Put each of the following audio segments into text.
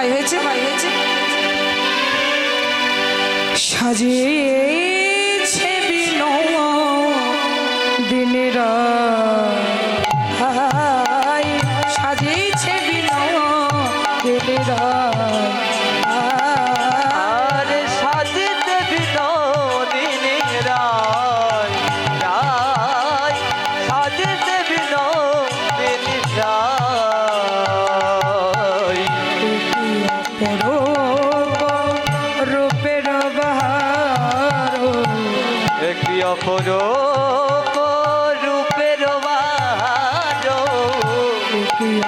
ভাই হয়েছে। ভাই হয়েছে সাজিয়েছে বিনো দিনেরা সাজিয়েছে বিনো দিনেরা অপরূপ রূপের বাহারো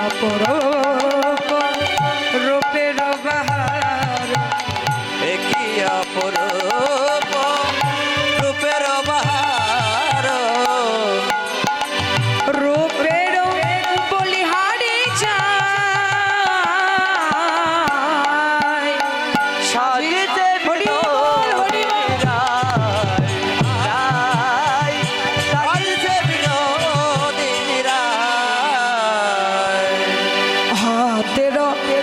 অপরূপ রূপের বাহার একটি অপরূপ Pero, pero.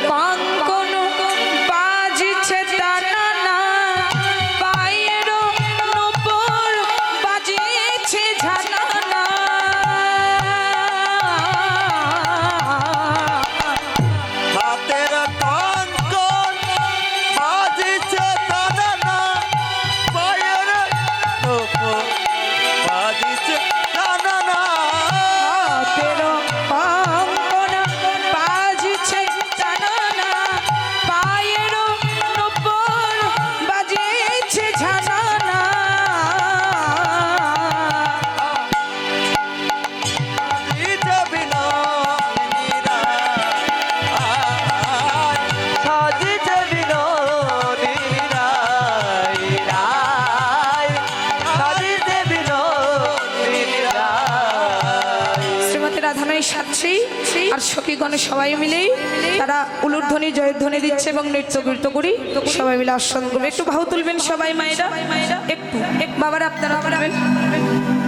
আর সখীগণ সবাই মিলেই তারা উলুরধ্বনি জয়ের ধ্বনি দিচ্ছে এবং নৃত্য কীর্ত করি। সবাই মিলে আসন করবে। একটু ভাউ তুলবেন সবাই মায়েরা। একটু। এক বাবার আপনারা তুলবেন।